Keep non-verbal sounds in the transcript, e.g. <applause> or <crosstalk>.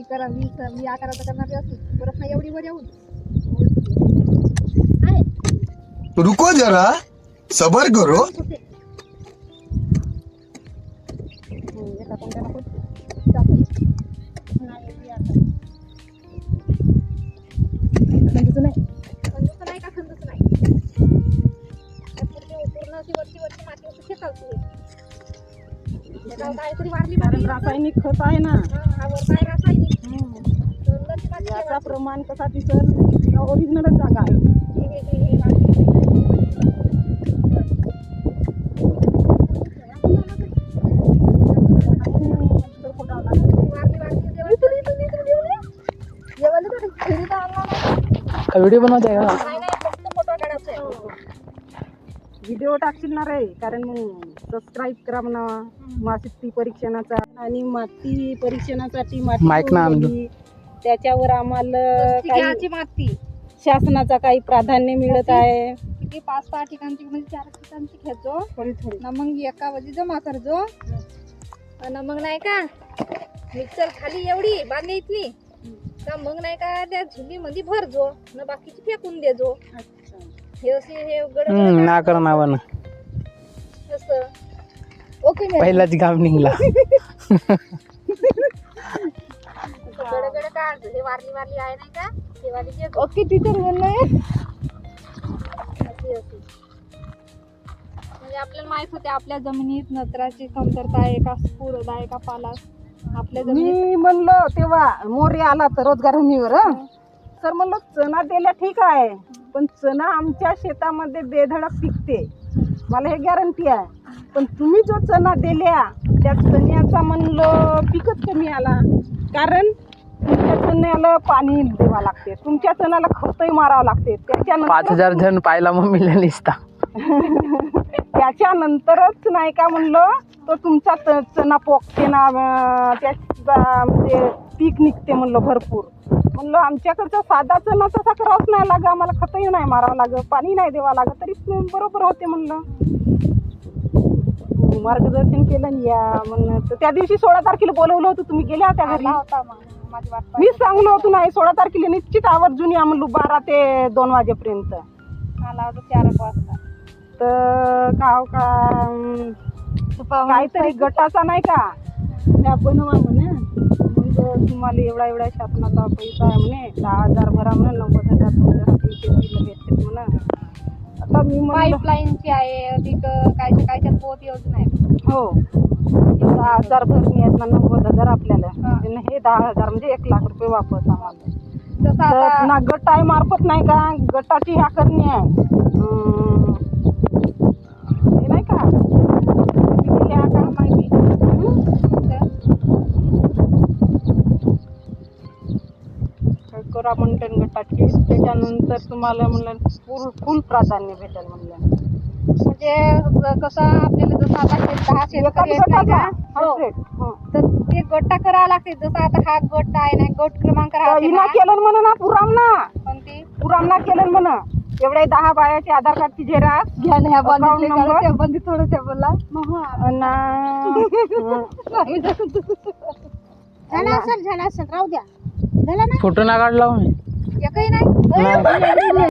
We करा we क- we आकाराचा करणारी असली परत नाही एवढी वर येऊन आहे रुको जरा सबर करो होते. हम्म, एका कोणत्या नको टाकू. नाही, वी आकार. खंदूचं नाही खंदूचं नाही का खंदूचं नाही त्या पूर्ण पूर्ण अशी वरची वरची माती असं शेकावची कारण रासायनिक खत आहे ना. याचा. प्रमाण कसा दिसल ओरिजिनलच जागा आहे. हे, हे, हे, व्हिडिओ टाकशील ना रे कारण मग सबस्क्राईब करा म्हणा. माती परीक्षणाचा आणि माती परीक्षणासाठी माती माईक ना आणलं. दिली, त्याच्यावर आम्हाला काही माती. शासनाचा काही प्राधान्य मिळत आहे. किती पाच सहा ठिकाणची म्हणजे चार ठिकाणची थोडी थोडी. ना मग एका वाजी जमा करजो आणि मग नाही का? मिक्सर खाली एवढी बांधली इथली. का मग नाही का त्या झुली मध्ये भरजो ना बाकीची फेकून देजो हम्म गड ना कर नावानं पहिलाच घाम निघला. गडगड काढ हे वारली वारली आहे नाही का? ते वाली जे ओके टीचर म्हणजे आपल्याला माहीत होते आपल्या जमिनीत नत्राची कमतरता आहे का? स्फुरद आहे का? पाला आपल्या जमिनीत. मी म्हणलो तेव्हा मोरे आला तर रोजगार हमीवर हं. सर म्हणलो चणा दिल्या ठीक आहे पण चणा आमच्या शेतामध्ये बेधडक पिकते. मला हे गॅरंटी आहे. पण तुम्ही जो चणा दिल्या त्या चण्याचा म्हणलं पिकच कमी आला. कारण तुमच्या चण्याला पाणी द्यावं लागते. तुमच्या चण्याला खतही मारावं लागते. पाच त्याच्यानंतर हजार जण पाहिला मम्मीला निसता <laughs> त्याच्यानंतरच नाही का म्हणलं तो तुमचा च- चणा पोकते ना अं, त्याचा म्हणजे पीक निघते म्हणलं भरपूर. म्हणलं आमच्याकडचा साधा चणा तसा करावाच नाही लाग आम्हाला खतही नाही मारावं लागत. पाणी नाही द्यावं लागत. तरी बरोबर होते म्हणलं. मार्गदर्शन केलं या म्हणलं. तर त्या दिवशी सोळा तारखेला बोलवलं होतं. तुम्ही गेल्या होत्या घरी. होता. मीच सांगलो होतो नाही सोळा तारखेला निश्चित आवर्जून या म्हणलो बारा ते दोन वाजेपर्यंत. आला होता चार वाजता. तर काव का काहीतरी गटाचा नाही का? त्या बनवा म्हणे. मग तुम्हाला एवढा एवढा शासनाचा पैसा आहे म्हणे दहा हजार भरा म्हणे नव्वद हजार तुमच्यासाठी शेतीला भेटतात म्हणे. आता मी पाईपलाईनची आहे अधिक कायच्या कायच्या पोत योजना आहे हो. दहा हजार भरणी आहेत ना नव्वद हजार आपल्याला. हा. हे दहा हजार म्हणजे एक लाख रुपये वापस आम्हाला. तर ना गट आहे मार्फत नाही का? गटाची ह्या करणी आहे अं, हे नाही का किती ह्या का माहिती करा गटाची त्याच्यानंतर तुम्हाला म्हणलं फुल फुल प्राधान्य भेटेल म्हणलं. म्हणजे कसं आपल्याला जसं आता दहा शेतकरी आहेत नाही का? हो. हो. तर ते गट्टा करावं लागते जसं आता हा गट आहे ना गट क्रमांक राहते हिना ना. केलं म्हण ना पुराम ना. कोणती पुराम ना केलं म्हण. एवढे दहा बायाचे आधार कार्डची झेराक्स घ्या ना ह्या Account number? त्या बंदी थोडं बोला. <laughs> झाला असेल झाला असेल. राहू द्या. ना? फोटो ना काढला मी एकही नाही.